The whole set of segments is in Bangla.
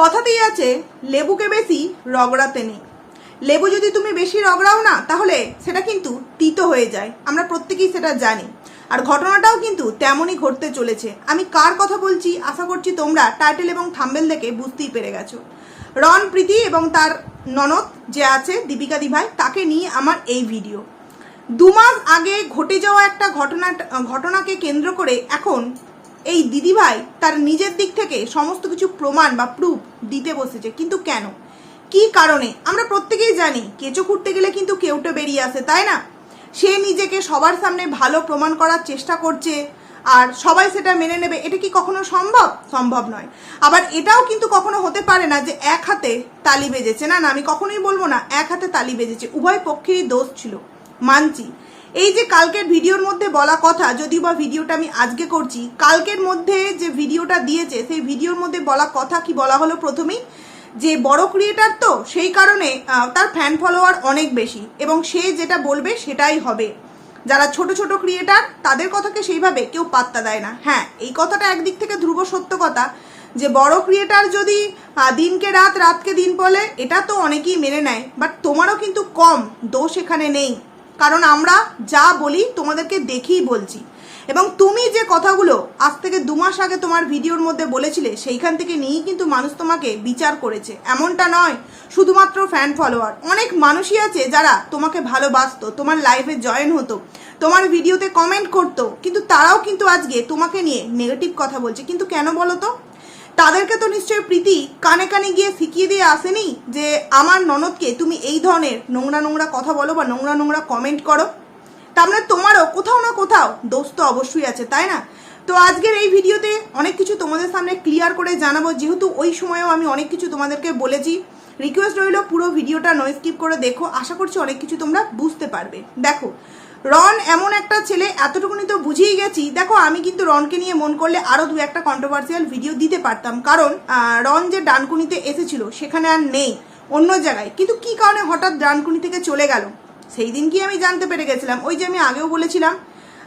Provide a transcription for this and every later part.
কথাতেই আছে, লেবুকে বেশি রগড়াতে নেই। লেবু যদি তুমি বেশি রগড়াও না, তাহলে সেটা কিন্তু তিতো হয়ে যায়। আমরা প্রত্যেকেই সেটা জানি। আর ঘটনাটাও কিন্তু তেমনই ঘটতে চলেছে। আমি কার কথা বলছি, আশা করছি তোমরা টাইটেল এবং থাম্বেল দেখে বুঝতেই পেরে গেছো। রন, প্রীতি এবং তার ননদ যে আছে, দীপিকা দিভাই, তাকে নিয়ে আমার এই ভিডিও। দু মাস আগে ঘটে যাওয়া একটা ঘটনা ঘটনাকে কেন্দ্র করে এখন এই দিদিভাই তার নিজের দিক থেকে সমস্ত কিছু প্রমাণ বা প্রুফ দিতে বসেছে। কিন্তু কেন? কি কারণে? আমরা প্রত্যেকেই জানি, কেঁচো খুঁড়তে গেলে কিন্তু কেউটে বেরিয়ে আসে, তাই না? সে নিজেকে সবার সামনে ভালো প্রমাণ করার চেষ্টা করছে আর সবাই সেটা মেনে নেবে। এটা কি কখনো সম্ভব? সম্ভব নয়। আবার এটাও কিন্তু কখনো হতে পারে না যে এক হাতে তালি বেজেছে। না না, আমি কখনোই বলব না, এক হাতে তালি বেজেছে। উভয় পক্ষেরই দোষ ছিল। মানছি। এই যে কালকের ভিডিওর মধ্যে বলা কথা, যদিও বা ভিডিওটা আমি আজকে করছি, কালকের মধ্যে যে ভিডিওটা দিয়েছে, সেই ভিডিওর মধ্যে বলা কথা কি বলা হলো প্রথমেই? যে বড় ক্রিয়েটার তো, সেই কারণে তার ফ্যান ফলোয়ার অনেক বেশি এবং সে যেটা বলবে সেটাই হবে। যারা ছোট ছোট ক্রিয়েটার তাদের কথাকে সেইভাবে কেউ পাত্তা দেয় না। হ্যাঁ এই কথাটা একদিক থেকে ধ্রুব সত্য কথা, যে বড় ক্রিয়েটার যদি দিনকে রাত, রাতকে দিন বলে, এটা তো অনেকেই মেনে নেয় বাট তোমারও কিন্তু কম, দোষ এখানে নেই। কারণ আমরা যা বলি তোমাদেরকে দেখেই বলছি। এবং তুমি যে কথাগুলো আজ থেকে দু মাস আগে তোমার ভিডিওর মধ্যে বলেছিলে, সেইখান থেকে নিয়েই কিন্তু মানুষ তোমাকে বিচার করেছে। এমনটা নয়, শুধুমাত্র ফ্যান ফলোয়ার অনেক মানুষই আছে যারা তোমাকে ভালোবাসতো, তোমার লাইফে জয়েন হতো, তোমার ভিডিওতে কমেন্ট করতো, কিন্তু তারাও কিন্তু আজকে তোমাকে নিয়ে নেগেটিভ কথা বলছে। কিন্তু কেন বলো তো? তাদেরকে তো নিশ্চয়ই প্রীতি কানে কানে গিয়ে শিখিয়ে দিয়ে আসেনি যে আমার ননদকে তুমি এই ধরনের নোংরা নোংরা কথা বলো বা নোংরা নোংরা কমেন্ট করো? মানে তোমারও কোথাও না কোথাও দোষ তো অবশ্যই আছে, তাই না? তো আজকের এই ভিডিওতে অনেক কিছু তোমাদের সামনে ক্লিয়ার করে জানাব। যেহেতু ওই সময়েও আমি অনেক কিছু তোমাদেরকে বলেছি। রিকোয়েস্ট রইল পুরো ভিডিওটা নয় স্কিপ করে দেখো। আশা করছি অনেক কিছু তোমরা বুঝতে পারবে। দেখো রন এমন একটা ছেলে, এতটুকুনি তো বুঝেই গেছি। দেখো, আমি কিন্তু রনকে নিয়ে মন করলে আরও দু একটা কন্ট্রোভার্সিয়াল ভিডিও দিতে পারতাম। কারণ রন যে ডানকুনিতে এসেছিল, সেখানে আর নেই, অন্য জায়গায়। কিন্তু কি কারণে হঠাৎ ডানকুনি থেকে চলে গেল? সেই দিন কি আমি জানতে পেরে গেছিলাম। ওই যে আমি আগেও বলেছিলাম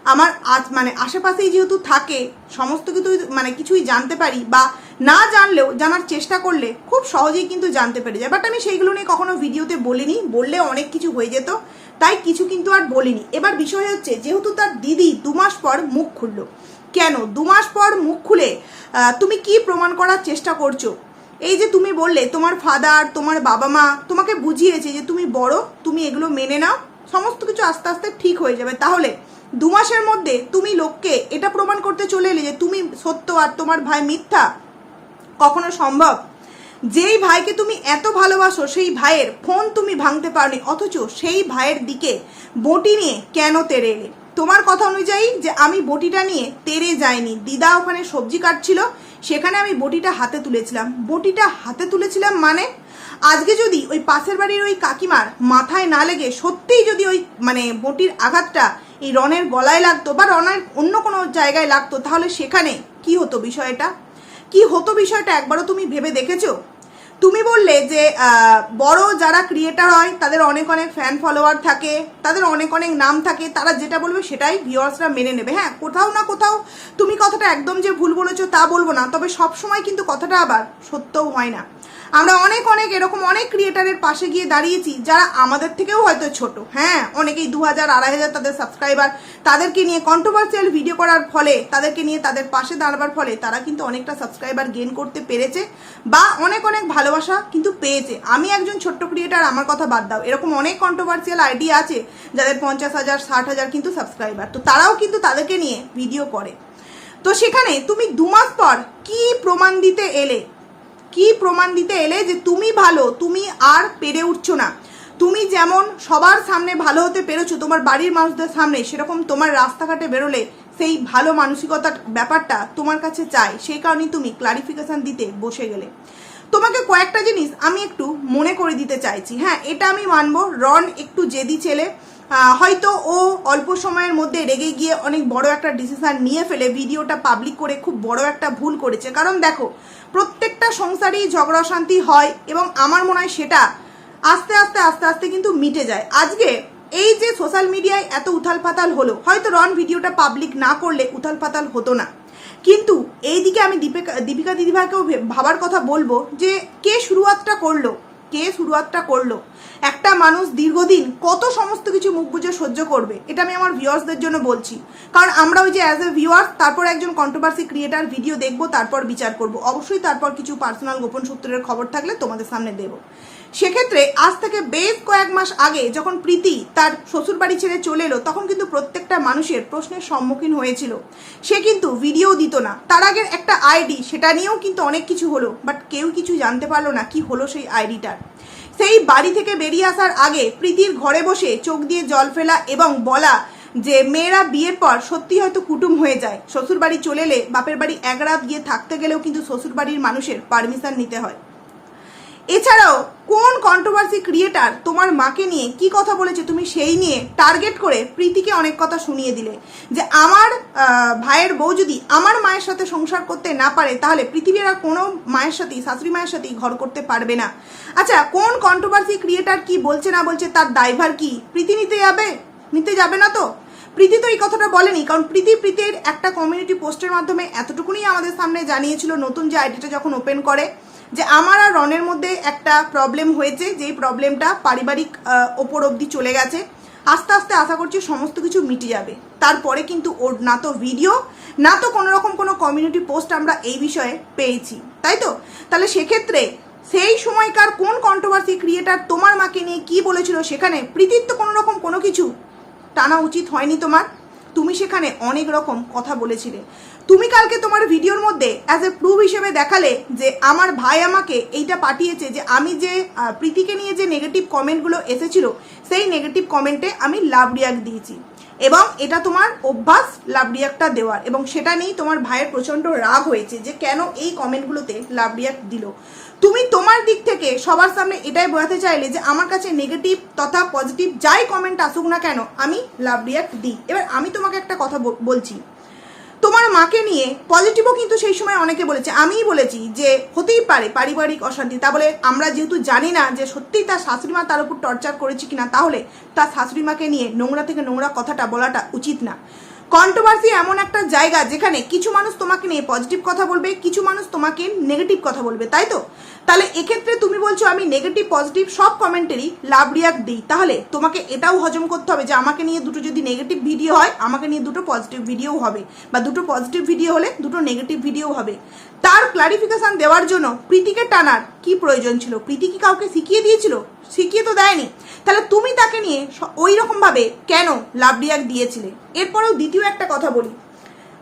আমার আজ মানে আশেপাশেই যেহেতু থাকে, সমস্ত কিছু মানে কিছুই জানতে পারি বা না জানলেও জানার চেষ্টা করলে খুব সহজেই কিন্তু জানতে পেরে যায়। বাট আমি সেইগুলো নিয়ে কখনো ভিডিওতে বলিনি, বললে অনেক কিছু হয়ে যেত, তাই কিছু কিন্তু আর বলিনি। এবার বিষয় হচ্ছে, যেহেতু তার দিদি দু মাস পর মুখ খুললো। কেন? দু মাস পর মুখ খুলে তুমি কি প্রমাণ করার চেষ্টা করছ? এই যে তুমি বললে, তোমার ফাদার তোমার বাবা মা তোমাকে বুঝিয়েছে যে তুমি বড়, তুমি এগুলো মেনে নাও, সমস্ত কিছু আস্তে আস্তে ঠিক হয়ে যাবে। তাহলে দু মাসের মধ্যে তুমি লোককে এটা প্রমাণ করতে চলে এলে যে তুমি সত্য আর তোমার ভাই মিথ্যা? কখনো সম্ভব? যেই ভাইকে তুমি এত ভালোবাসো, সেই ভাইয়ের ফোন তুমি ভাঙতে পারনি, অথচ সেই ভাইয়ের দিকে বটি নিয়ে কেন তেড়ে এলে? তোমার কথা অনুযায়ী যে আমি বটিটা নিয়ে তেড়ে যাইনি। দিদা ওখানে সবজি কাটছিল, সেখানে আমি বটিটা হাতে তুলেছিলাম। বটিটা হাতে তুলেছিলাম মানে? আজকে যদি ওই পাশের বাড়ির ওই কাকিমার মাথায় না লেগে সত্যিই যদি ওই মানে বটির আঘাতটা এই রনের গলায় লাগতো বা রনের অন্য কোনো জায়গায় লাগতো, তাহলে সেখানে কি হতো বিষয়টা? কি হতো বিষয়টা একবারও তুমি ভেবে দেখেছ? তুমি বললে যে বড় যারা ক্রিয়েটার হয়, তাদের অনেক অনেক ফ্যান ফলোয়ার থাকে, তাদের অনেক অনেক নাম থাকে, তারা যেটা বলবে সেটাই ভিউয়ার্সরা মেনে নেবে। হ্যাঁ কোথাও না কোথাও তুমি কথাটা একদম যে ভুল বলেছ তা বলব না, তবে সব সময় কিন্তু কথাটা আবার সত্যও হয় না। আমরা অনেক অনেক, এরকম অনেক ক্রিয়েটারের পাশে গিয়ে দাঁড়িয়েছি, যারা আমাদের থেকেও হয়তো ছোট। হ্যাঁ অনেকেই দু হাজার, আড়াই হাজার তাদের সাবস্ক্রাইবার তাদেরকে নিয়ে কন্ট্রোভার্সিয়াল ভিডিও করার ফলে, তাদেরকে নিয়ে তাদের পাশে দাঁড়াবার ফলে তারা কিন্তু অনেকটা সাবস্ক্রাইবার গেন করতে পেরেছে বা অনেক অনেক ভালোবাসা কিন্তু পেয়েছে। আমি একজন ছোট্ট ক্রিয়েটার আমার কথা বাদ দাও। এরকম অনেক কন্ট্রোভার্সিয়াল আইডি আছে যাদের পঞ্চাশ হাজার, ষাট হাজার কিন্তু সাবস্ক্রাইবার তো তারাও কিন্তু তাদেরকে নিয়ে ভিডিও করে। তো সেখানে তুমি দু মাস পর কি প্রমাণ দিতে এলে? কি প্রমাণ দিতে এলে যে তুমি ভালো, তুমি আর পেরে উঠছো না। তুমি যেমন সবার সামনে ভালো হতে পেরেছ, তোমার বাড়ির মানুষদের সামনে, সেরকম তোমার রাস্তাঘাটে বেরোলে সেই ভালো মানসিকতার ব্যাপারটা তোমার কাছে চাই, সেই কারণেই তুমি ক্লারিফিকেশান দিতে বসে গেলে। তোমাকে কয়েকটা জিনিস আমি একটু মনে করে দিতে চাইছি। হ্যাঁ এটা আমি মানবো, রন একটু জেদি ছেলে। হয়তো ও অল্প সময়ের মধ্যে রেগে গিয়ে অনেক বড় একটা ডিসিশান নিয়ে ফেলে, ভিডিওটা পাবলিক করে খুব বড় একটা ভুল করেছে। কারণ দেখো প্রত্যেকটা সংসারেই ঝগড়া শান্তি হয় এবং আমার মনে হয় সেটা আস্তে আস্তে আস্তে আস্তে কিন্তু মিটে যায়। আজকে এই যে সোশ্যাল মিডিয়ায় এত উথাল পাতাল হলো, হয়তো রন ভিডিওটা পাবলিক না করলে উথাল পাতাল হতো না। কিন্তু এই দিকে আমি দীপিকা দীপিকা দিদিভাইকেও ভাবার কথা বলব যে, কে শুরুয়াতটা করল? কে শুরুয়াতটা করল? একটা মানুষ দীর্ঘদিন কত সমস্ত কিছু মুখ বুঝে সহ্য করবে, এটা আমি আমার ভিউয়ার্সদের জন্য বলছি। কারণ আমরা ওই যে অ্যাজ এ ভিউয়ার্স তারপর একজন কন্ট্রোভার্সি ক্রিয়েটার ভিডিও দেখব, তারপর বিচার করব। অবশ্যই তারপর কিছু পার্সোনাল গোপন সূত্রের খবর থাকলে তোমাদের সামনে দেবো। সেক্ষেত্রে আজ থেকে বেশ কয়েক মাস আগে যখন প্রীতি তার শ্বশুরবাড়ি ছেড়ে চলে এলো, তখন কিন্তু প্রত্যেকটা মানুষের প্রশ্নের সম্মুখীন হয়েছিল। সে কিন্তু ভিডিও দিত না। তার আগের একটা আইডি সেটা নিয়েও কিন্তু অনেক কিছু হলো বাট কেউ কিছু জানতে পারল না কি হলো সেই আইডিটার সেই বাড়ি থেকে বেরিয়ে আসার আগে প্রীতির ঘরে বসে চোখ দিয়ে জল ফেলা এবং বলা যে মেয়েরা বিয়ের পর সত্যি হয়তো কুটুম হয়ে যায়। শ্বশুরবাড়ি চলে এলে বাপের বাড়ি এক রাত গিয়ে থাকতে গেলেও কিন্তু শ্বশুরবাড়ির মানুষের পারমিশন নিতে হয়। এছাড়াও, কোন কন্ট্রোভার্সি ক্রিয়েটার তোমার মাকে নিয়ে কি কথা বলেছে তুমি সেই নিয়ে টার্গেট করে প্রীতিকে অনেক কথা শুনিয়ে দিলে? যে আমার ভাইয়ের বউ যদি আমার মায়ের সাথে সংসার করতে না পারে, তাহলে পৃথিবীর আর কোনো মায়ের সাথেই, শাশুড়ি মায়ের সাথেই ঘর করতে পারবে না। আচ্ছা কোন কন্ট্রোভার্সি ক্রিয়েটার কি বলছে না বলছে, তার দায়ভার কি? প্রীতি নিতে যাবে? নিতে যাবে না তো? প্রীতি তো এই কথাটা বলেনি, কারণ প্রীতি প্রীতির একটা কমিউনিটি পোস্টের মাধ্যমে এতটুকুনি আমাদের সামনে জানিয়েছিল, নতুন যে আইডিটা যখন ওপেন করে। যে আমার আর রনের মধ্যে একটা প্রবলেম হয়েছে, যেই প্রবলেমটা পারিবারিক ওপর অবধি চলে গেছে। আস্তে আস্তে আশা করছি সমস্ত কিছু মিটে যাবে। তারপরে কিন্তু ওর না তো ভিডিও না তো কোনো রকম কোনো কমিউনিটি পোস্ট আমরা এই বিষয়ে পেয়েছি। তাই তো? তাহলে সেক্ষেত্রে সেই সময়কার কোন কন্ট্রোভার্সি ক্রিয়েটার তোমার মাকে নিয়ে কি বলেছিল সেখানে প্রীতির তো কোনো রকম কোনো কিছু টানা উচিত হয়নি তোমার। তুমি সেখানে অনেক রকম কথা বলেছিলে। তুমি কালকে তোমার ভিডিওর মধ্যে অ্যাজ এ প্রুফ হিসেবে দেখালে যে আমার ভাই আমাকে এইটা পাঠিয়েছে যে আমি যে প্রীতিকে নিয়ে যে নেগেটিভ কমেন্টগুলো এসেছিল, সেই নেগেটিভ কমেন্টে আমি লাভ রিয়াক্ট দিয়েছি। এবং এটা তোমার অভ্যাস লাভ রিয়াক্টটা দেওয়ার। এবং সেটা নিয়েই তোমার ভাইয়ের প্রচণ্ড রাগ হয়েছে যে কেন এই কমেন্টগুলোতে লাভ রিয়াক্ট দিল। তুমি তোমার দিক থেকে সবার সামনে এটাই বোঝাতে চাইলে যে আমার কাছে নেগেটিভ তথা পজিটিভ যাই কমেন্ট আসুক না কেন, আমি লাভ রিয়াক্ট দিই। এবার আমি তোমাকে একটা কথা বল- বলছি। তোমার মাকে নিয়ে পজিটিভও কিন্তু সেই সময় অনেকে বলেছে। আমিই বলেছি যে হতেই পারে পারিবারিক অশান্তি। তা বলে আমরা যেহেতু জানি না যে সত্যিই তার শাশুড়ি মা তার উপর টর্চার করেছে কিনা, তাহলে তার শাশুড়িমাকে নিয়ে নোংরা থেকে নোংরা কথাটা বলাটা উচিত না। কন্ট্রোভার্সি এমন একটা জায়গা যেখানে কিছু মানুষ তোমাকে নিয়ে পজিটিভ কথা বলবে, কিছু মানুষ তোমাকে নেগেটিভ কথা বলবে, তাই তো? তাহলে এক্ষেত্রে তুমি বলছো, আমি নেগেটিভ পজিটিভ সব কমেন্টেরই লাভ রিয়াক্ট দিই। তাহলে তোমাকে এটাও হজম করতে হবে যে আমাকে নিয়ে দুটো যদি নেগেটিভ ভিডিও হয়, আমাকে নিয়ে দুটো পজিটিভ ভিডিও হবে বা দুটো পজিটিভ ভিডিও হলে দুটো নেগেটিভ ভিডিও হবে। তার ক্লারিফিকেশান দেওয়ার জন্য প্রীতিকে টানার কি প্রয়োজন ছিল? প্রীতি কি কাউকে শিখিয়ে দিয়েছিল? শিখিয়ে তো দেয়নি। তাহলে তুমি তাকে নিয়ে ওই রকমভাবে কেন লাভ রিয়াক্ট দিয়েছিলে? এরপরেও দ্বিতীয় একটা কথা বলি।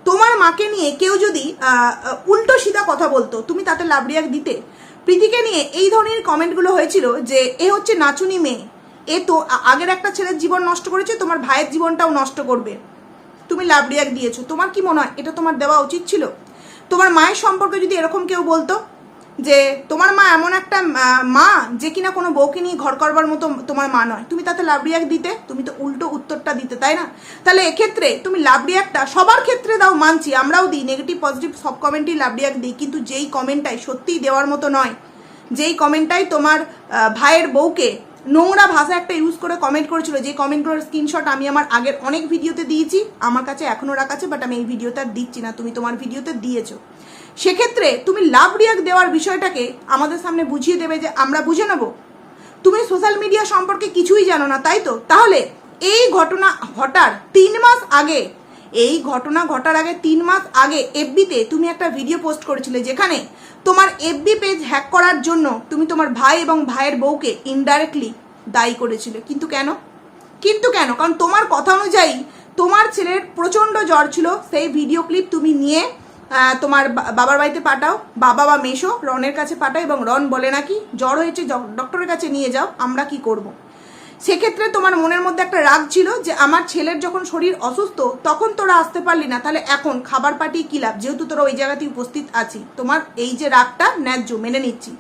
তোমার মাকে নিয়ে কেউ যদি উল্টো সিধা কথা বলতো, তুমি তাতে লাভ রিয়াক্ট দিতে? প্রীতিকে নিয়ে এই ধরনের কমেন্টগুলো হয়েছিল যে, এ হচ্ছে নাচুনি মেয়ে। এ তো আগের একটা ছেলের জীবন নষ্ট করেছে, তোমার ভাইয়ের জীবনটাও নষ্ট করবে। তুমি লাভ রিয়াক্ট দিয়েছ। তোমার কি মনে হয়, এটা তোমার দেওয়া উচিত ছিল? তোমার মায়ের সম্পর্কে যদি এরকম কেউ বলতো যে তোমার মা এমন একটা মা যে কিনা কোনো বউকে নিয়ে ঘর করবার মতো তোমার মা নয়। তুমি তাতে লাভ রিয়াক্ট দিতে, তুমি তো উল্টো উত্তরটা দিতে, তাই না? তাহলে এক্ষেত্রে তুমি লাভ রিয়াক্টটা সবার ক্ষেত্রে দাও, মানছি, আমরাও দিই নেগেটিভ পজিটিভ সব কমেন্টই লাভ রিয়াক্ট দিই, কিন্তু যেই কমেন্টটাই সত্যিই দেওয়ার মতো নয়, যেই কমেন্টটাই তোমার ভাইয়ের বউকে নোংরা ভাষা একটা ইউজ করে কমেন্ট করেছিল, যে কমেন্টগুলোর স্ক্রিনশট আমি আমার আগের অনেক ভিডিওতে দিয়েছি, আমার কাছে এখনও রাখা আছে বাট আমি এই ভিডিওটা দিচ্ছি না, তুমি তোমার ভিডিওতে দিয়েছ। সেক্ষেত্রে তুমি লাভ রিয়াক্ট দেওয়ার বিষয়টাকে আমাদের সামনে বুঝিয়ে দেবে যে আমরা বুঝে নেব। তুমি সোশ্যাল মিডিয়া সম্পর্কে কিছুই জানো না, তাই তো? তাহলে এই ঘটনা ঘটার তিন মাস আগে, এই ঘটনা ঘটার আগে তিন মাস আগে এফবিতে তুমি একটা ভিডিও পোস্ট করেছিলে যেখানে তোমার এফবি পেজ হ্যাক করার জন্য তুমি তোমার ভাই এবং ভাইয়ের বউকে ইনডাইরেক্টলি দায়ী করেছিলে। কিন্তু কেন? কিন্তু কেন? কারণ তোমার কথা অনুযায়ী তোমার ছেলের প্রচণ্ড জ্বর ছিল, সেই ভিডিও ক্লিপ তুমি নিয়ে তোমার বাবার বাড়িতে পাঠাও, বাবা বা মেশো, রনের কাছে পাঠাও এবং রন বলে নাকি, জ্বর হয়েছে ডক্টরের কাছে নিয়ে যাও, আমরা কি করব। সেক্ষেত্রে তোমার মনের মধ্যে একটা রাগ ছিল যে আমার ছেলের যখন শরীর অসুস্থ, তখন তোরা আসতে পারলি না, তাহলে এখন খাবার পাঠিয়ে কি লাভ? যেহেতু তোরা ওই জায়গাতেই উপস্থিত আছি, তোমার এই যে রাগটা ন্যায্য, মেনে নিচ্ছি।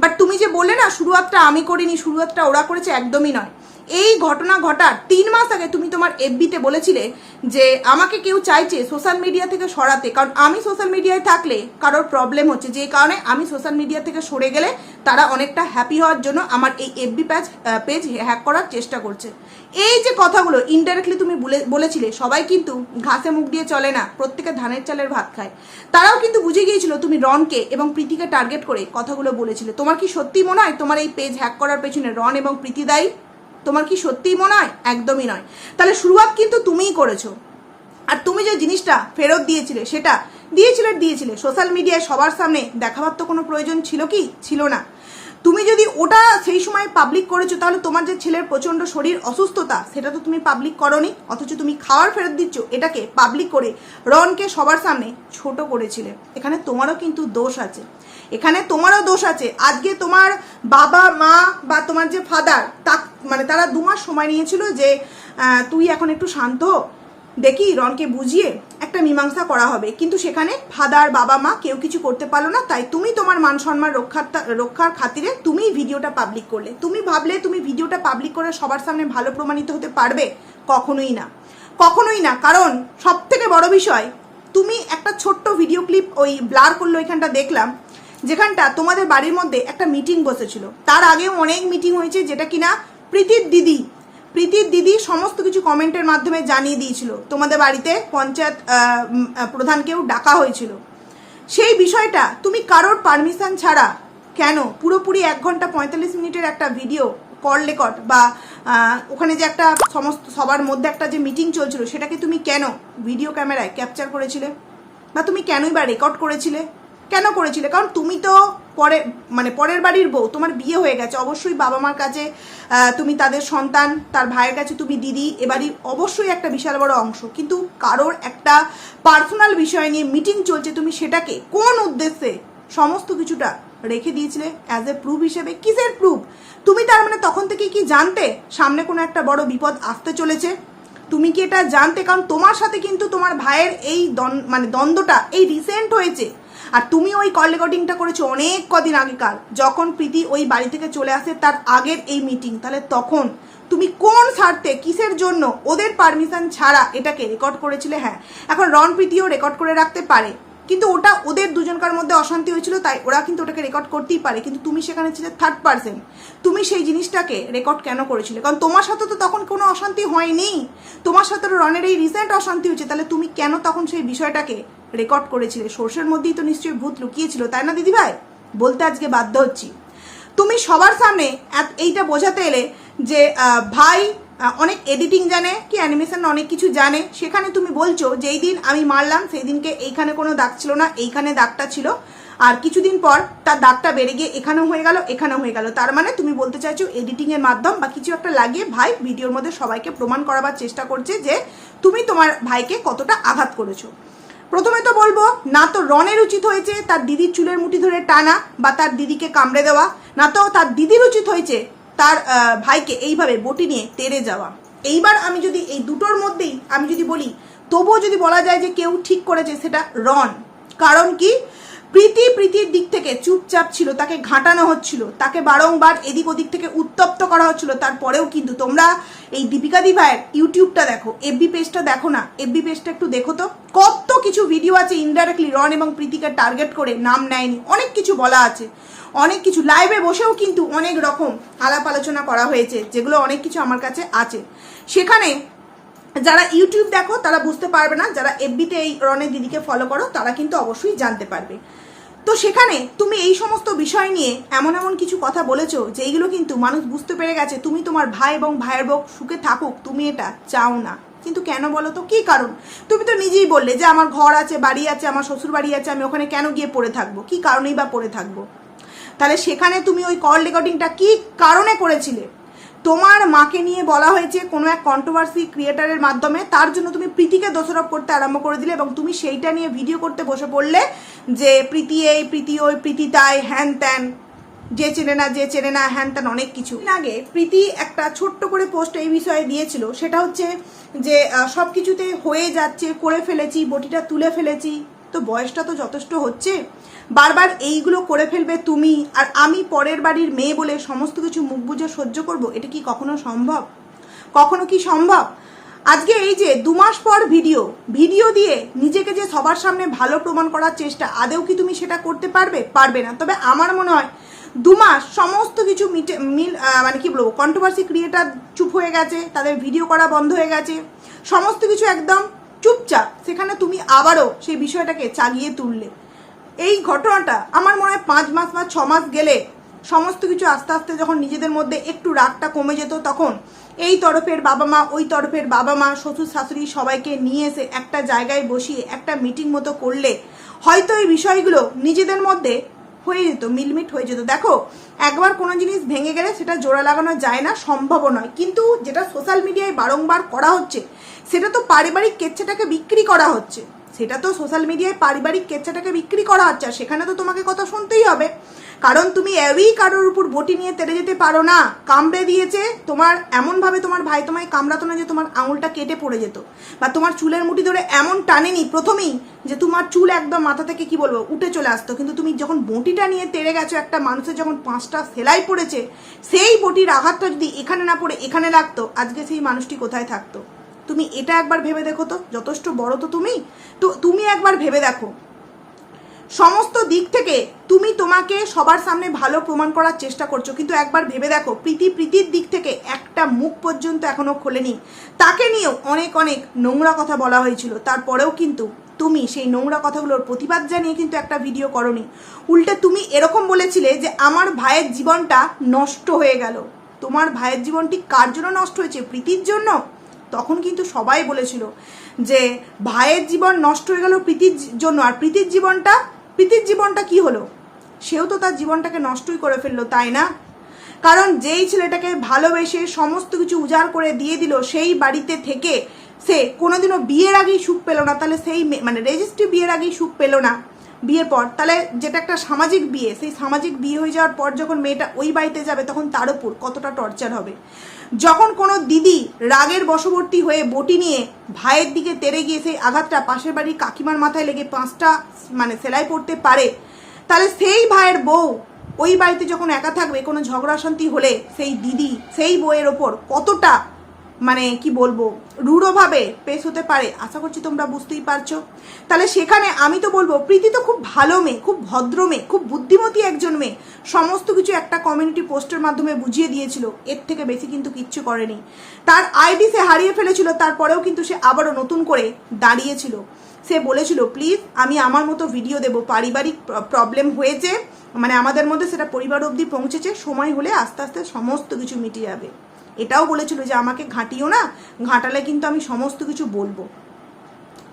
বাট তুমি যে বললে না, শুরুয়াতটা আমি করিনি, শুরুয়াতটা ওরা করেছে, একদমই নয়। এই ঘটনা ঘটার তিন মাস আগে তুমি তোমার এফবিতে বলেছিলে যে আমাকে কেউ চাইছে সোশ্যাল মিডিয়া থেকে সরাতে। কারণ আমি সোশ্যাল মিডিয়ায় থাকলে কারোর প্রবলেম হচ্ছে। যে কারণে আমি সোশ্যাল মিডিয়া থেকে সরে গেলে তারা অনেকটা হ্যাপি হওয়ার জন্য আমার এই এফবি পেজ পেজ হ্যাক করার চেষ্টা করছে। এই যে কথাগুলো ইনডাইরেক্টলি তুমি বলে- বলেছিলে, সবাই কিন্তু ঘাসে মুখ দিয়ে চলে না, প্রত্যেকে ধানের চালের ভাত খায়। তারাও কিন্তু বুঝে গিয়েছিল তুমি রনকে এবং প্রীতিকে টার্গেট করে কথাগুলো বলেছিলে। তোমার কি সত্যি মনে হয় তোমার এই পেজ হ্যাক করার পেছনে রন এবং প্রীতি দায়ী? তোমার কি সত্যিই মনে হয়? একদমই নয়। তাহলে শুরুয়াত কিন্তু তুমিই করেছ। আর তুমি যে জিনিসটা ফেরত দিয়েছিলে, সেটা দিয়েছিলে দিয়েছিলে। সোশ্যাল মিডিয়ায় সবার সামনে দেখাবার তো কোনো প্রয়োজন ছিল কি? ছিল না। তুমি যদি ওটা সেই সময় পাবলিক করেছ, তাহলে তোমার যে ছেলের প্রচণ্ড শরীর অসুস্থতা, সেটা তো তুমি পাবলিক করনি, অথচ তুমি খাওয়ার ফেরত দিচ্ছ, এটাকে পাবলিক করে রনকে সবার সামনে ছোট করেছিলে। এখানে তোমারও কিন্তু দোষ আছে। এখানে তোমারও দোষ আছে। আজকে তোমার বাবা, মা বা তোমার যে ফাদার তা মানে তারা দু মাস সময় নিয়েছিল যে তুই এখন একটু শান্ত দেখি রনকে বুঝিয়ে একটা মীমাংসা করা হবে। কিন্তু সেখানে ফাদার, বাবা, মা কেউ কিছু করতে পারল না। তাই তুমি তোমার মান সম্মান রক্ষার রক্ষার খাতিরে তুমি ভিডিওটা পাবলিক করলে। তুমি ভাবলে তুমি ভিডিওটা পাবলিক করে সবার সামনে ভালো প্রমাণিত হতে পারবে? কখনোই না। কখনোই না। কারণ সব থেকে বড় বিষয়, তুমি একটা ছোট্ট ভিডিও ক্লিপ ওই ব্লার করল এখানটা দেখলাম, যেখানটা তোমাদের বাড়ির মধ্যে একটা মিটিং বসেছিল। তার আগেও অনেক মিটিং হয়েছে যেটা কিনা প্রীতির দিদি। প্রীতির দিদি সমস্ত কিছু কমেন্টের মাধ্যমে জানিয়ে দিয়েছিল। তোমাদের বাড়িতে পঞ্চায়েত প্রধানকেও ডাকা হয়েছিল। সেই বিষয়টা তুমি কারোর পারমিশন ছাড়া কেন পুরোপুরি এক ঘণ্টা পঁয়তাল্লিশ মিনিটের একটা ভিডিও কল রেকর্ড বা ওখানে যে একটা সমস্ত, সবার মধ্যে একটা যে মিটিং চলছিল, সেটাকে তুমি কেন ভিডিও ক্যামেরায় ক্যাপচার করেছিলে? বা তুমি কেনই বা রেকর্ড করেছিলে? কেন করেছিলে? কারণ তুমি তো পরে মানে পরের বাড়ির বউ, তোমার বিয়ে হয়ে গেছে, অবশ্যই বাবা মার কাছে তুমি তাদের সন্তান, তার ভাইয়ের কাছে তুমি দিদি, এবারই অবশ্যই একটা বিশাল বড় অংশ। কিন্তু কারোর একটা পার্সোনাল বিষয় নিয়ে মিটিং চলছে, তুমি সেটাকে কোন উদ্দেশ্যে সমস্ত কিছুটা রেখে দিয়েছিলে? অ্যাজ এ প্রুফ হিসেবে, কিসের প্রুফ তুমি তার মানে তখন থেকে কি জানতে সামনে কোনো একটা বড় বিপদ আসতে চলেছে? তুমি কি এটা জানতে? কারণ তোমার সাথে কিন্তু তোমার ভাইয়ের এই মানে দ্বন্দ্বটা এই রিসেন্ট হয়েছে। আর তুমি ওই কল রেকর্ডিংটা করেছ অনেক কদিন আগেকার, যখন প্রীতি ওই বাড়ি থেকে চলে আসে তার আগের এই মিটিং তাহলে তখন তুমি কোন স্বার্থে, কিসের জন্য ওদের পারমিশন ছাড়া এটাকে রেকর্ড করেছিলে? হ্যাঁ এখন রন প্রীতিও রেকর্ড করে রাখতে পারে। কিন্তু ওটা ওদের দুজনকার মধ্যে অশান্তি হয়েছিল, তাই ওরা কিন্তু ওটাকে রেকর্ড করতেই পারে। কিন্তু তুমি সেখানে ছিলে থার্ড পার্সন তুমি সেই জিনিসটাকে রেকর্ড কেন করেছিলে? কারণ তোমার সাথে তো তখন কোনো অশান্তি হয়নি। তোমার সাথে রনের এই রিসেন্ট অশান্তি হয়েছে। তাহলে তুমি কেন তখন সেই বিষয়টাকে রেকর্ড করেছিলে? সোর্সের মধ্যেই তো নিশ্চয়ই ভূত লুকিয়েছিল, তাই না দিদিভাই? বলতে আজকে বাধ্য হচ্ছি। তুমি সবার সামনে এইটা বোঝাতে এলে যে ভাই অনেক এডিটিং জানে, কি অ্যানিমেশন অনেক কিছু জানে। সেখানে তুমি বলছো, যেই দিন আমি মারলাম, সেই দিনকে এইখানে কোনো দাগ ছিল না, এইখানে দাগটা ছিল। আর কিছুদিন পর তার দাগটা বেড়ে গিয়ে এখানেও হয়ে গেল, এখানেও হয়ে গেল। তার মানে তুমি বলতে চাইছো এডিটিং এর মাধ্যম বা কিছু একটা লাগিয়ে ভাই ভিডিওর মধ্যে সবাইকে প্রমাণ করাবার চেষ্টা করছে যে তুমি তোমার ভাইকে কতটা আঘাত করেছ। প্রথমে তো বলব, না তো রনের উচিত হয়েছে তার দিদির চুলের মুঠি ধরে টানা বা তার দিদিকে কামড়ে দেওয়া, না তো তার দিদির উচিত হয়েছে তার ভাইকে এইভাবে বটি নিয়ে তেড়ে যাওয়া। এইবার আমি যদি এই দুটোর মধ্যেই আমি যদি বলি, তবুও যদি বলা যায় যে কেউ ঠিক করেছে, সেটা রন। কারণ কি? প্রীতি প্রীতির দিক থেকে চুপচাপ ছিল, তাকে ঘাঁটানো হচ্ছিল, তাকে বারংবার এদিক ওদিক থেকে উত্তপ্ত করা হচ্ছিল। তারপরেও কিন্তু তোমরা এই দীপিকা দি ভাইয়ের ইউটিউবটা দেখো, এফবি পেজটা দেখো না। এফবি পেজটা একটু দেখো তো। কত কিছু ভিডিও আছে ইনডাইরেক্টলি রন এবং প্রীতিকে টার্গেট করে, নাম নেয়নি, অনেক কিছু বলা আছে। অনেক কিছু লাইভে বসেও কিন্তু অনেক রকম আলাপ আলোচনা করা হয়েছে, যেগুলো অনেক কিছু আমার কাছে আছে। সেখানে যারা ইউটিউব দেখো, তারা বুঝতে পারবে না, যারা এফবিতে এই রনের দিদিকে ফলো করো, তারা কিন্তু অবশ্যই জানতে পারবে। তো সেখানে তুমি এই সমস্ত বিষয় নিয়ে এমন এমন কিছু কথা বলেছ যে এইগুলো কিন্তু মানুষ বুঝতে পেরে গেছে, তুমি তোমার ভাই এবং ভাইয়ের বউ সুখে থাকুক, তুমি এটা চাও না। কিন্তু কেন বলো তো? কি কারণ? তুমি তো নিজেই বললে যে আমার ঘর আছে, বাড়ি আছে, আমার শ্বশুর বাড়ি আছে, আমি ওখানে কেন গিয়ে পড়ে থাকব? কি কারণেই বা পড়ে থাকব? তাহলে সেখানে তুমি ওই কল রেকর্ডিংটা কি কারণে করেছিলে? তোমার মাকে নিয়ে বলা হয়েছে কোনো এক কন্ট্রোভার্সি ক্রিয়েটারের মাধ্যমে, তার জন্য তুমি প্রীতিকে দোষারোপ করতে আরম্ভ করে দিলে এবং তুমি সেইটা নিয়ে ভিডিও করতে বসে পড়লে যে প্রীতি এই, প্রীতি ওই, প্রীতি তাই, হ্যান ত্যান। যে চেনে না, যে চেনে না, হ্যান ত্যান অনেক কিছু। আগে প্রীতি একটা ছোট্ট করে পোস্ট এই বিষয়ে দিয়েছিল। সেটা হচ্ছে যে সব কিছুতে হয়ে যাচ্ছে, করে ফেলেছি, বটিটা তুলে ফেলেছি। তো বয়সটা তো যথেষ্ট হচ্ছে। বারবার এইগুলো করে ফেলবে তুমি, আর আমি পরের বাড়ির মেয়ে বলে সমস্ত কিছু মুখ বুঝে সহ্য করব, এটা কি কখনো সম্ভব? কখনো কি সম্ভব? আজকে এই যে দু মাস পর ভিডিও ভিডিও দিয়ে নিজেকে যে সবার সামনে ভালো প্রমাণ করার চেষ্টা আদেও কি তুমি সেটা করতে পারবে? পারবে না। তবে আমার মনে হয় দু মাস সমস্ত কিছু মিটে, মিল মানে কি বলব কন্ট্রোভার্সি ক্রিয়েটার চুপ হয়ে গেছে, তাদের ভিডিও করা বন্ধ হয়ে গেছে, সমস্ত কিছু একদম চুপচাপ, সেখানে তুমি আবারও সেই বিষয়টাকে চাগিয়ে তুললে। এই ঘটনাটা আমার মনে হয় পাঁচ মাস বা ছ মাস গেলে সমস্ত কিছু আস্তে আস্তে যখন নিজেদের মধ্যে একটু রাগটা কমে যেত, তখন এই তরফের বাবা মা, ওই তরফের বাবা মা, শ্বশুর শাশুড়ি সবাইকে নিয়ে এসে একটা জায়গায় বসিয়ে, একটা মিটিং মতো করলে হয়তো এই বিষয়গুলো নিজেদের মধ্যে হয়ে যেত, মিলমিট হয়ে যেত। দেখো, একবার কোনো জিনিস ভেঙে গেলে সেটা জোড়া লাগানো যায় না সম্ভব নয়। কিন্তু যেটা সোশ্যাল মিডিয়ায় বারংবার করা হচ্ছে, সেটা তো পারিবারিক কেচ্ছাটাকে বিক্রি করা হচ্ছে। সেটা তো সোশ্যাল মিডিয়ায় পারিবারিক কেচ্ছাটাকে বিক্রি করা হচ্ছে, আর সেখানে তো তোমাকে কথা শুনতেই হবে। কারণ তুমি এরই কারোর উপর বটি নিয়ে তেড়ে যেতে পারো না। কামড়ে দিয়েছে তোমার, এমনভাবে তোমার ভাই তোমায় কামড়াতো না যে তোমার আঙুলটা কেটে পড়ে যেত। বা তোমার চুলের মুঠি ধরে এমন টানেনি, প্রথমেই যে তোমার চুল একদম মাথা থেকে কি বলব, উঠে চলে আসতো। কিন্তু তুমি যখন বটিটা নিয়ে তেড়ে গেছো, একটা মানুষের যখন পাঁচটা সেলাই পড়েছে, সেই বটির আঘাতটা যদি এখানে না পড়ে, এখানে লাগতো, আজকে সেই মানুষটি কোথায় থাকতো? তুমি এটা একবার ভেবে দেখো তো, যথেষ্ট বড় তো তুমি? তো তুমি একবার ভেবে দেখো। সমস্ত দিক থেকে তুমি তোমাকে সবার সামনে ভালো প্রমাণ করার চেষ্টা করছ। কিন্তু একবার ভেবে দেখো, প্রীতি প্রীতির দিক থেকে একটা মুখ পর্যন্ত এখনও খোলেনি। তাকে নিয়েও অনেক অনেক নোংরা কথা বলা হয়েছিল। তারপরেও কিন্তু তুমি সেই নোংরা কথাগুলোর প্রতিবাদ জানিয়ে কিন্তু একটা ভিডিও করনি। উল্টে তুমি এরকম বলেছিলে যে আমার ভাইয়ের জীবনটা নষ্ট হয়ে গেল। তোমার ভাইয়ের জীবনটি কার জন্য নষ্ট হয়েছে? প্রীতির জন্য? তখন কিন্তু সবাই বলেছিল যে ভাইয়ের জীবন নষ্ট হয়ে গেল প্রীতির জন্য। আর প্রীতির জীবনটা প্রীতির জীবনটা কি হলো? সেও তো তার জীবনটাকে নষ্টই করে ফেলল, তাই না? কারণ যেই ছেলেটাকে ভালোবেসে সমস্ত কিছু উজাড় করে দিয়ে দিল, সেই বাড়িতে থেকে সে কোনোদিনও বিয়ের আগেই সুখ পেল না। তাহলে সেই মানে রেজিস্ট্রি বিয়ের আগেই সুখ পেল না। বিয়ের পর, তাহলে যেটা একটা সামাজিক বিয়ে, সেই সামাজিক বিয়ে হয়ে যাওয়ার পর যখন মেয়েটা ওই বাড়িতে যাবে, তখন তার উপর কতটা টর্চার হবে? যখন কোনো দিদি রাগের বশবর্তী হয়ে বটি নিয়ে ভাইয়ের দিকে তেড়ে গিয়ে সেই আঘাতটা পাশের বাড়ির কাকিমার মাথায় লেগে পাঁচটা মানে সেলাই পড়তে পারে, তাহলে সেই ভাইয়ের বউ ওই বাড়িতে যখন একা থাকবে, কোনো ঝগড়া অশান্তি হলে সেই দিদি সেই বউয়ের ওপর কতটা মানে কি বলব, রূঢ়ভাবে পেশ হতে পারে, আশা করছি তোমরা বুঝতেই পারছ। তাহলে সেখানে আমি তো বলব, প্রীতি তো খুব ভালো মেয়ে, খুব ভদ্র মেয়ে, খুব বুদ্ধিমতী একজন মেয়ে। সমস্ত কিছু একটা কমিউনিটি পোস্টের মাধ্যমে বুঝিয়ে দিয়েছিল, এর থেকে বেশি কিন্তু কিচ্ছু করেনি। তার আইডি সে হারিয়ে ফেলেছিল, তারপরেও কিন্তু সে আবারও নতুন করে দাঁড়িয়েছিল। সে বলেছিল প্লিজ আমি আমার মতো ভিডিও দেব। পারিবারিক প্রবলেম হয়েছে মানে আমাদের মধ্যে সেটা পরিবার অবধি পৌঁছেছে, সময় হলে আস্তে আস্তে সমস্ত কিছু মিটে যাবে। এটাও বলেছিল যে আমাকে ঘাঁটিও না, ঘাঁটালে কিন্তু আমি সমস্ত কিছু বলব।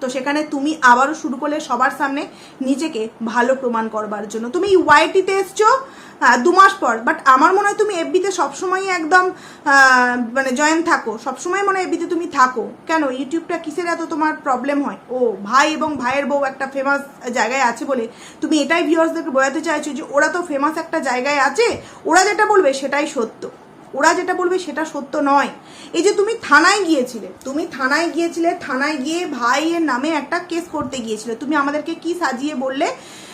তো সেখানে তুমি আবারও শুরু করলে সবার সামনে নিজেকে ভালো প্রমাণ করবার জন্য। তুমি ওয়াইটিতে এসছো দু মাস পর বাট আমার মনে হয় তুমি এফবিতে সবসময় একদম মানে জয়েন থাকো। সবসময় মনে হয় এফবিতে তুমি থাকো। কেন? ইউটিউবটা কিসের এত তোমার প্রবলেম হয়? ও, ভাই এবং ভাইয়ের বউ একটা ফেমাস জায়গায় আছে বলে তুমি এটাই ভিউয়ার্সদেরকে বোঝাতে চাইছো যে ওরা তো ফেমাস একটা জায়গায় আছে, ওরা যেটা বলবে সেটাই সত্য। ওরা যেটা বলবে সেটা সত্য নয়। এই যে তুমি থানায় গিয়েছিলে, তুমি থানায় গিয়েছিলে, থানায় গিয়ে ভাইয়ের নামে একটা কেস করতে গিয়েছিলে। তুমি আমাদেরকে কি সাজিয়ে বললে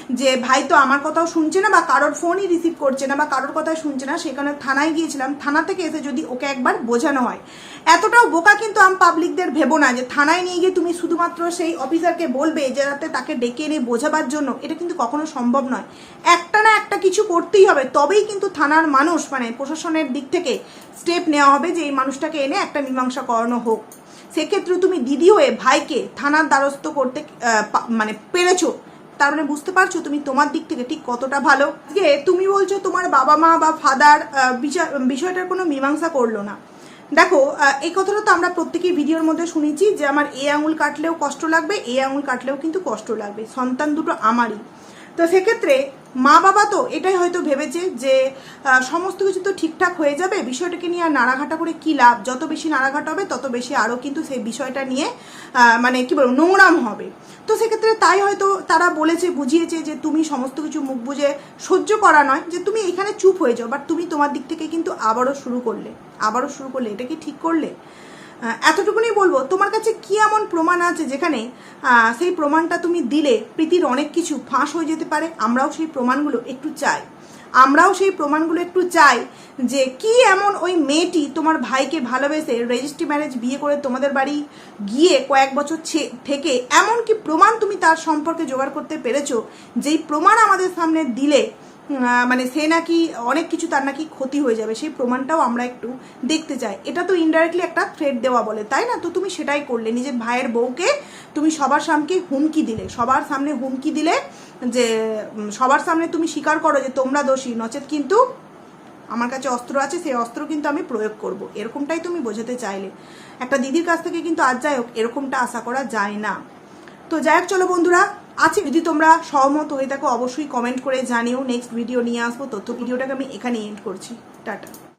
যে ভাই তো আমার কথাও শুনছে না বা কারোর ফোনই রিসিভ করছে না বা কারোর কথাই শুনছে না, সেখানে থানায় গিয়েছিলাম। থানা থেকে এসে যদি ওকে একবার বোঝানো হয়। এতটাও বোকা কিন্তু আম পাবলিকদের ভেবো না যে থানায় নিয়ে গিয়ে তুমি শুধুমাত্র সেই অফিসারকে বলবে যে যাতে তাকে ডেকে এনে বোঝাবার জন্য। এটা কিন্তু কখনো সম্ভব নয়। একটা না একটা কিছু করতেই হবে। তবেই কিন্তু থানার মানুষ মানে প্রশাসনের দিক থেকে স্টেপ নেওয়া হবে যে এই মানুষটাকে এনে একটা মীমাংসা করানো হোক। সেক্ষেত্রে তুমি দিদি হয়ে ভাইকে থানার দ্বারস্থ করতে মানে পেরেছ। তার মানে বুঝতে পারছ তুমি তোমার দিক থেকে ঠিক কতটা ভালো? যে তুমি বলছো তোমার বাবা মা বা ফাদার বিষয়টার কোনো মীমাংসা করল না। দেখো এই কথাটা তো আমরা প্রত্যেকেই ভিডিওর মধ্যে শুনেছি যে আমার এ আঙুল কাটলেও কষ্ট লাগবে, এ আঙুল কাটলেও কিন্তু কষ্ট লাগবে। সন্তান দুটো আমারই। তো সেক্ষেত্রে মা বাবা তো এটাই হয়তো ভেবেছে যে সমস্ত কিছু তো ঠিকঠাক হয়ে যাবে, বিষয়টাকে নিয়ে আর নাড়াঘাটা করে কি লাভ? যত বেশি নাড়াঘাটা হবে, তত বেশি আরও কিন্তু সেই বিষয়টা নিয়ে মানে কি বলব, নোংরাম হবে। তো সেক্ষেত্রে তাই হয়তো তারা বলেছে, বুঝিয়েছে যে, তুমি সমস্ত কিছু মুখ বুঝে সহ্য করা নয়, যে তুমি এখানে চুপ হয়ে যাও বাট তুমি তোমার দিক থেকে কিন্তু আবারও শুরু করলে। আবারও শুরু করলে, এটা কি ঠিক করলে? এতটুকুনি বলব, তোমার কাছে কি এমন প্রমাণ আছে যেখানে সেই প্রমাণটা তুমি দিলে প্রীতির অনেক কিছু ফাঁস হয়ে যেতে পারে? আমরাও সেই প্রমাণগুলো একটু চাই। আমরাও সেই প্রমাণগুলো একটু চাই যে কি এমন ওই মেয়েটি তোমার ভাইকে ভালোবেসে রেজিস্ট্রি ম্যারেজ বিয়ে করে তোমাদের বাড়ি গিয়ে কয়েক বছর থেকে এমন কি প্রমাণ তুমি তার সম্পর্কে জোগাড় করতে পেরেছ? যেই প্রমাণ আমাদের সামনে দিলে মানে সে নাকি অনেক কিছু তার নাকি ক্ষতি হয়ে যাবে, সেই প্রমাণটাও আমরা একটু দেখতে চাই। এটা তো ইনডাইরেক্টলি একটা থ্রেড দেওয়া বলে, তাই না? তো তুমি সেটাই করলে, নিজের ভাইয়ের বউকে তুমি সবার সামনে হুমকি দিলে, সবার সামনে হুমকি দিলে যে সবার সামনে তুমি স্বীকার করো যে তোমরা দোষী, নচেত কিন্তু আমার কাছে অস্ত্র আছে, সেই অস্ত্র কিন্তু আমি প্রয়োগ করব। এরকমটাই তুমি বোঝাতে চাইলে। একটা দিদির কাছ থেকে কিন্তু আজ যাই হোক, এরকমটা আশা করা যায় না। তো যাই হোক, চলো বন্ধুরা আছে যদি তোমরা সহমত হয়ে থাকো, অবশ্যই কমেন্ট করে জানিও। নেক্সট ভিডিও নিয়ে আসব। তথ্য ভিডিওটাকে আমি এখানে এন্ড করছি। টাটা।